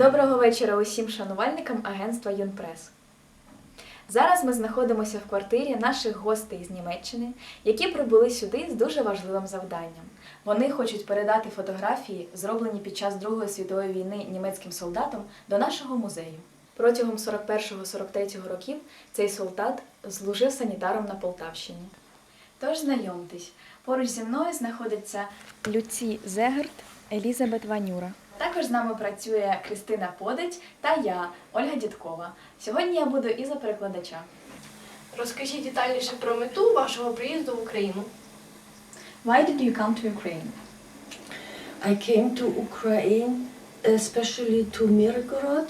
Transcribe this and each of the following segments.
Доброго вечора усім шанувальникам агентства Юнпрес. Зараз ми знаходимося в квартирі наших гостей з Німеччини, які прибули сюди з дуже важливим завданням. Вони хочуть передати фотографії, зроблені під час Другої світової війни німецьким солдатам, до нашого музею. Протягом 41-43 років цей солдат служив санітаром на Полтавщині. Тож знайомтесь, поруч зі мною знаходиться Люці Зегерт, Елізабет Ванюра. Також з нами працює Кристина Подить та я, Ольга Дідкова. Сьогодні я буду і за перекладача. Розкажіть детальніше про мету вашого приїзду в Україну. Why did you come to Ukraine? I came to Ukraine, especially to Mirgorod.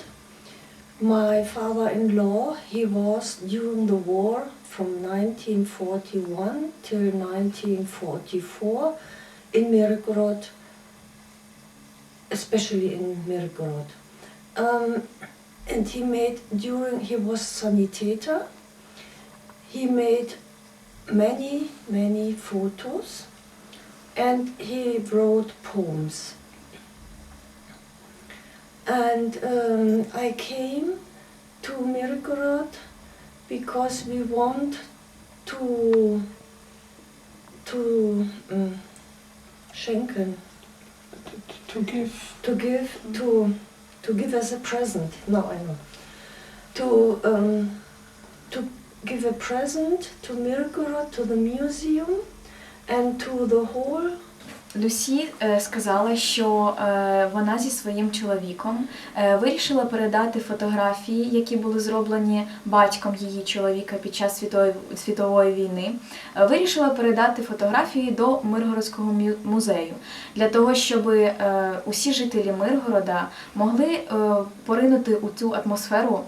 My father-in-law, he was during the war from 1941 till 1944 in Mirgorod, especially in Mirgorod. Um, and he made during he was sanitator. He made many many photos and he wrote poems. And um, I came to Mirgorod because we want to to um, schenken give. to give to to give as a present. No, I know. To um, to give a present to Mirgorod, to the museum, and to the whole Люсі е, сказала, що е, вона зі своїм чоловіком е, вирішила передати фотографії, які були зроблені батьком її чоловіка під час світової, війни. Вирішила передати фотографії до Миргородського музею для того, щоб усі жителі Миргорода могли поринути у цю атмосферу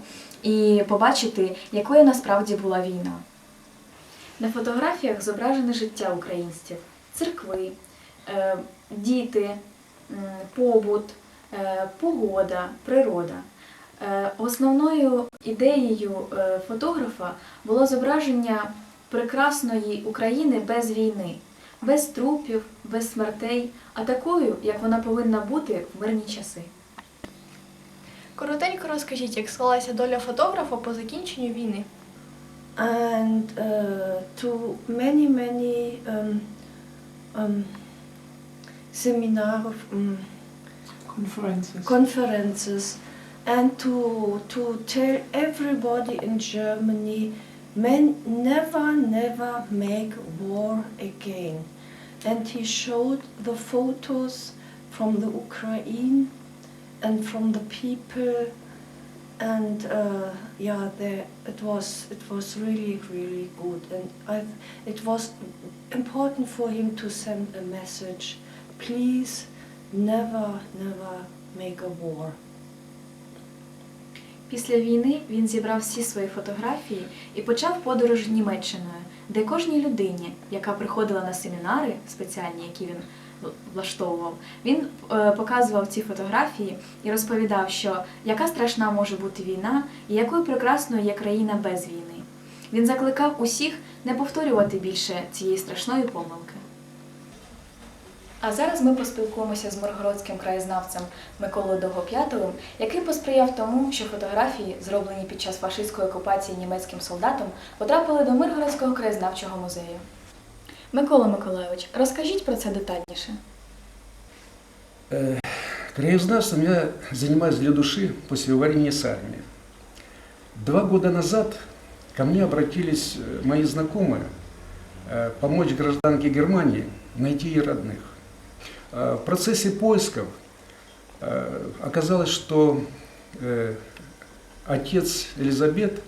і побачити, якою насправді була війна. На фотографіях зображене життя українців, церкви, діти, побут, е, погода, природа. Е, Основною ідеєю е, фотографа було зображення прекрасної України без війни, без трупів, без смертей, а такою, як вона повинна бути в мирні часи. Коротенько розкажіть, як склалася доля фотографа по закінченню війни. and uh, to many many um, um, seminar um, Conferences. conferences and to to tell everybody in Germany men never never make war again and he showed the photos from the Ukraine and from the people and uh, yeah the, it was it was really really good and I, it was important for him to send a message please never never make a war Після війни він зібрав всі свої фотографії і почав подорож Німеччиною, де кожній людині, яка приходила на семінари спеціальні, які він влаштовував, він е, показував ці фотографії і розповідав, що яка страшна може бути війна і якою прекрасною є країна без війни. Він закликав усіх не повторювати більше цієї страшної помилки. А зараз ми поспілкуємося з миргородським краєзнавцем Миколою Довгоп'ятовим, який посприяв тому, що фотографії, зроблені під час фашистської окупації німецьким солдатом, потрапили до Миргородського краєзнавчого музею. Микола Миколайович, розкажіть про це детальніше. Э, Краевзнавством я занимаюсь для души после увольнения с армии. Два года назад ко мне обратились э, мои знакомые э, помочь гражданке Германии найти ей родных. Э, В процессе поисков э, оказалось, что э, отец Элизабет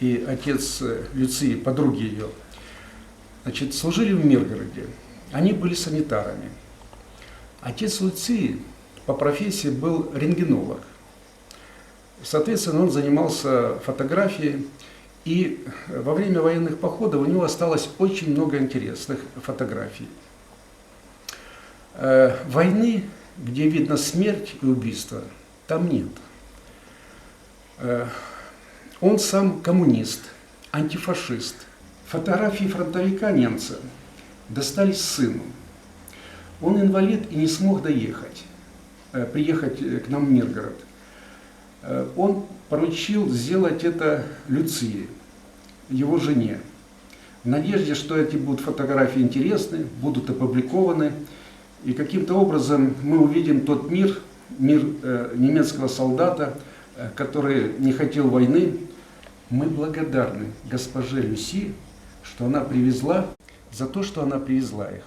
и отец Люции, подруги ее, значит, служили в Миргороде. Они были санитарами. Отец Луции по профессии был рентгенолог. Соответственно, он занимался фотографией, и во время военных походов у него осталось очень много интересных фотографий. Э, Войны, где видно смерть и убийство, там нет. Э, Он сам коммунист, антифашист. Фотографии фронтовика немца достались сыну. Он инвалид и не смог доехать, э, приехать к нам в Миргород. Он поручил сделать это Люции, его жене, в надежде, что эти будут фотографии интересны, будут опубликованы, и каким-то образом мы увидим тот мир, мир э, немецкого солдата, э, который не хотел войны. Мы благодарны госпоже Люси, что она привезла, за то, что она привезла их.